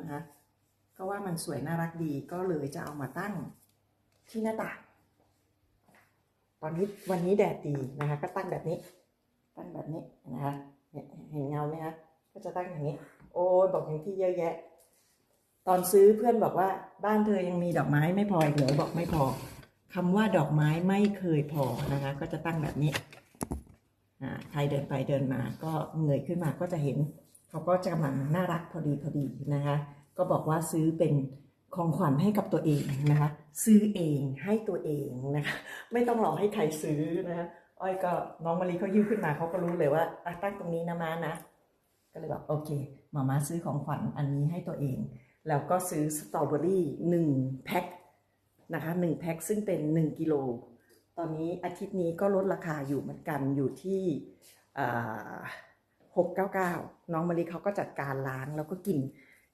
นะคะก็ว่ามันสวยน่ารักดีก็เลยจะเอามาตั้งที่หน้าต่างตอนนี้วันนี้แดดดีนะคะก็ตั้งแบบนี้ ตั้งแบบนี้นะคะเห็นเงาไหมคะก็จะตั้งอย่างนี้ โอ้ยบอกอย่างที่เยอะแยะ ตอนซื้อเพื่อนบอกว่าบ้านเธอยังมีดอกไม้ไม่พออีกเหรอบอกไม่พอคำว่าดอกไม้ไม่เคยพอนะคะ ก็จะตั้งแบบนี้อ่าใครเดินไปเดินมาก็เงยขึ้นมาก็จะเห็น เขาก็จะกำลังน่ารักพอดีพอดีนะคะ ก็บอกว่าซื้อเป็นของขวัญให้กับตัวเองนะคะ ซื้อเองให้ตัวเองนะคะ ไม่ต้องรอให้ใครซื้อนะคะอ้อยก็น้องมะลิเขายิ้วขึ้นมาเขาก็รู้เลยว่าอะตั้งตรงนี้นะมานะ ก็เลยบอกโอเคมาม่าซื้อของขวัญอันนี้ให้ตัวเอง แล้วก็ซื้อสตรอเบอรี่หนึ่งแพ็คนะคะหนึ่งแพ็คซึ่งเป็นหนึ่งกิโลตอนนี้อาทิตย์นี้ก็ลดราคาอยู่เหมือนกันอยู่ที่ 699 น้องมะลิเขาก็จัดการล้างแล้วก็กิน